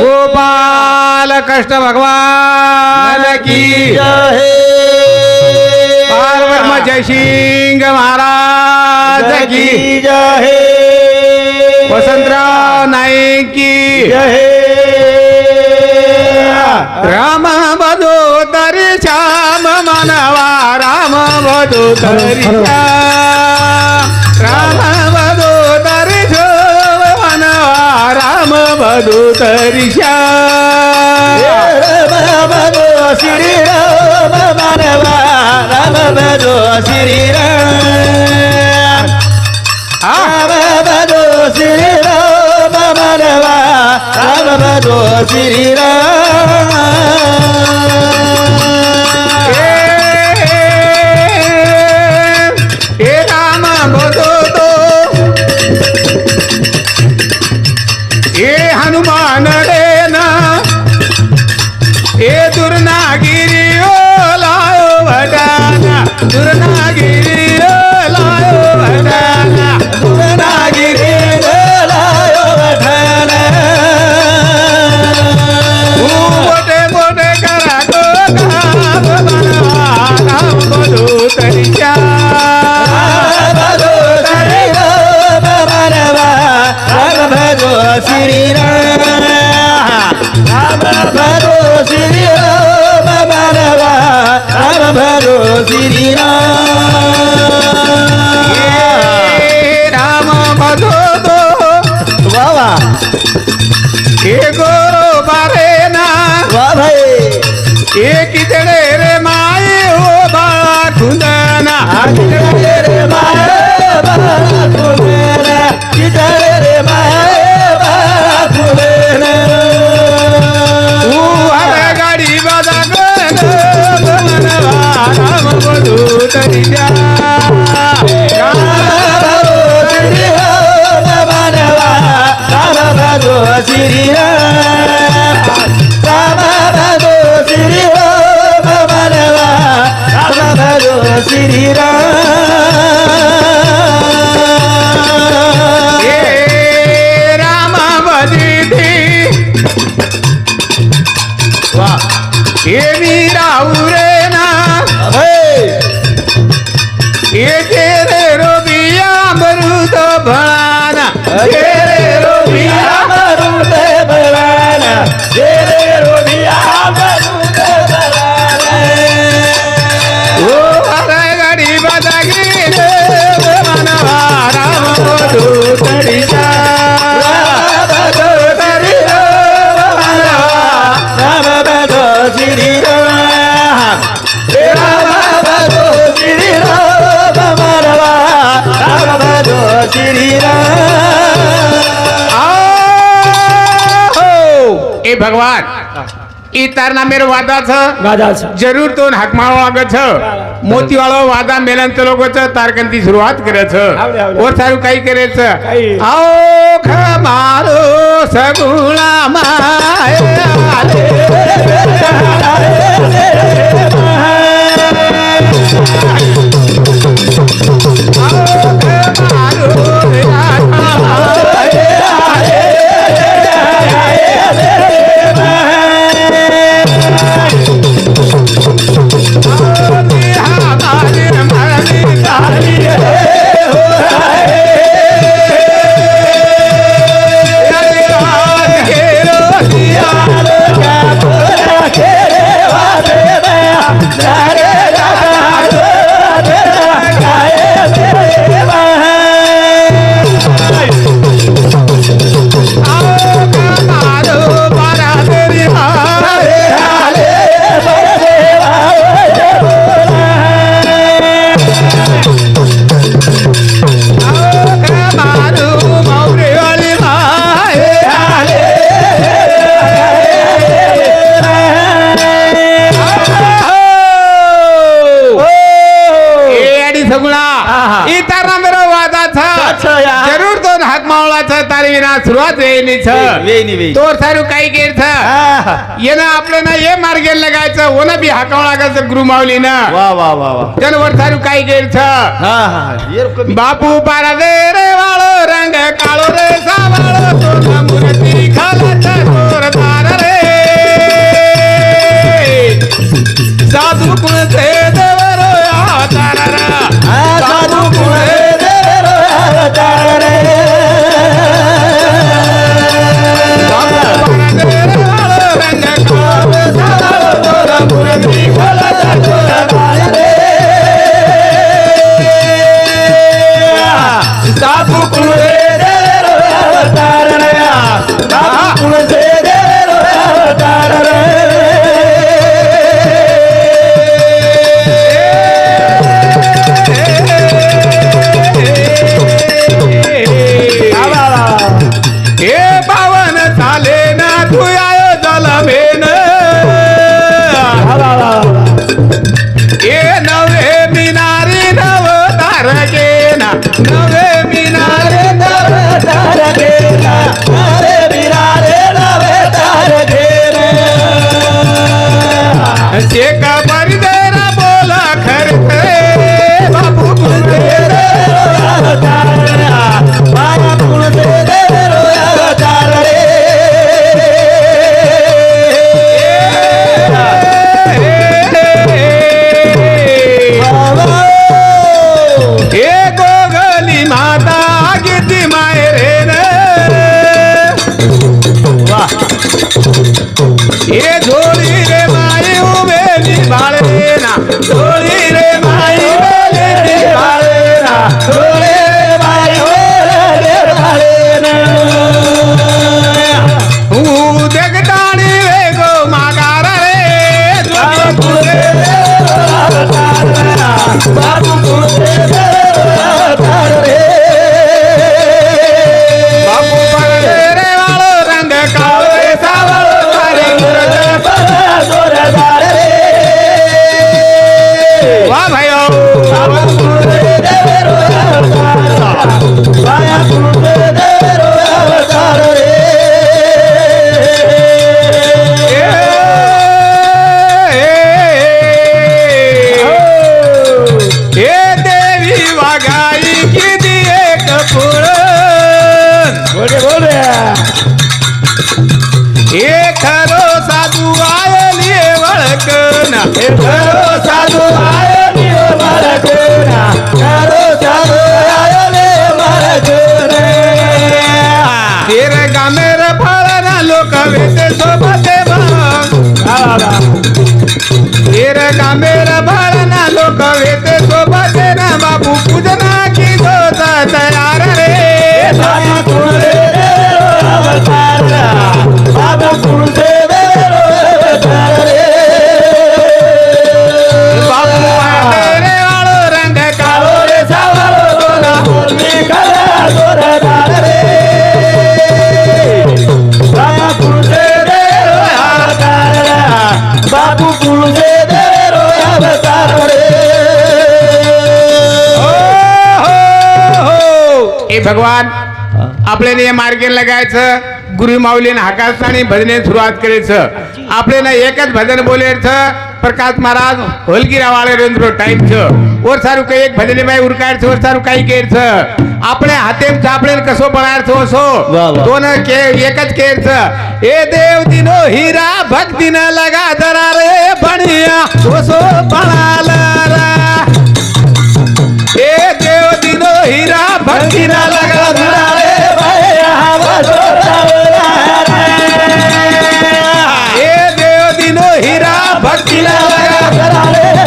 गोपाल कृष्ण भगवान की जय। पार्वतम जयसिंग महाराज की जय। वसंतराव नाईक की जय। राम बधू तरी श्याम मनवा राम बधू तरी श्याम राम बधू तरी श्याम मनवा राम बधू तरी श्याम राम भजो श्री राम मानवा राम भजो श्री हे कितडे रे माये हो बाळा खुंदना भगवान. इ तारना मेरो वादा छ जरूर तो हकमाळो आगे छ मोती वालो वादा मेलन तो को छे तार शुरुआत करे छा और सारु कई करे छ आख मालो सकुणा मा आपलं ना ये मार्गे लगायचं ओन बी हाकाव लागायचं गुरुमावली ना वा वा वा वा. त्यानं वर थारू काही गेल बापू पारा रे रे वाळ रंग काळो रे सा वाळ तो थांब हे पावन चाले Bop, bop, bop. वळकन हे खरो साधू तेर गामेर फळना लोक वेते सोबते बाबू कुलदेव अवतार रे हो, हो, हो. ए भगवान आपल्याला या मार्गे लगायचं गुरु माऊलीने हाकासतानी भजने सुरुवात करायचं आपल्याला एकच भजन बोलायचं प्रकाश महाराज होलगिरा वाळे रेंद्रो टाइम छ और सारू काही एक भजने बाई उरकायचं और सारू काही केरचं આપણે હાથે ચાપડે કસો બનાવશો છો વાહ, વાહ. તો ને કે એક જ કેર છે એ દેવ દિનો હીરા ભક્તિ ન લગા ધરા રે ભણિયા ઓસો ભણાલા એ દેવ દિનો હીરા ભક્તિ ન લગા ધરા રે એ દેવ દિનો હીરા ભક્તિ ન લગા ભક્તિ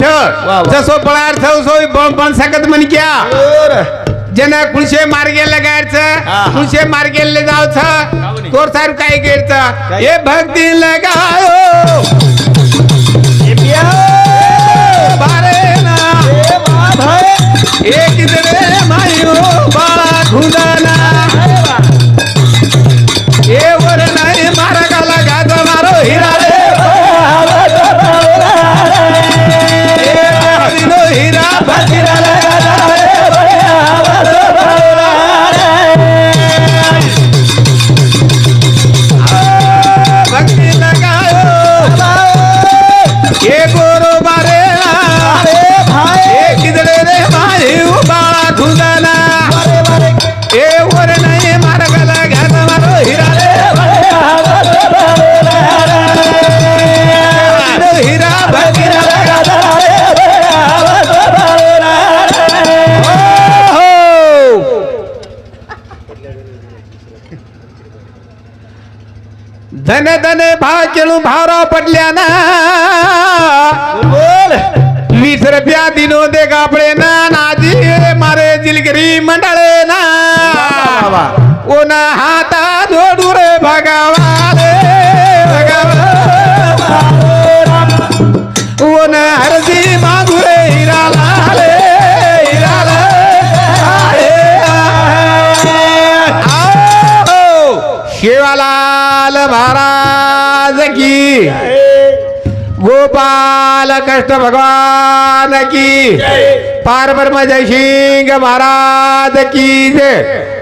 बैठो। जसो पळार थो सोय बन सकत म्हण क्या। जना कुळशे मार्गेला गायचं कुळशे मार्गेला जावचं तोर सार काय घ्यायचं हे भक्ती लगाओ एक मायो बाळा खुदाना धन धन भाचळू भारा पडल्या ना वीस रुपया दिनो दे कापडे नाजी मारे जिलगिरी मंडळे ना ओन हाता जोडू रे भगावा. रे भगावा ओन हरजी मा गोपाल कृष्ण भगवान की। पार ब्रह्म जय सिंह महाराज की जय।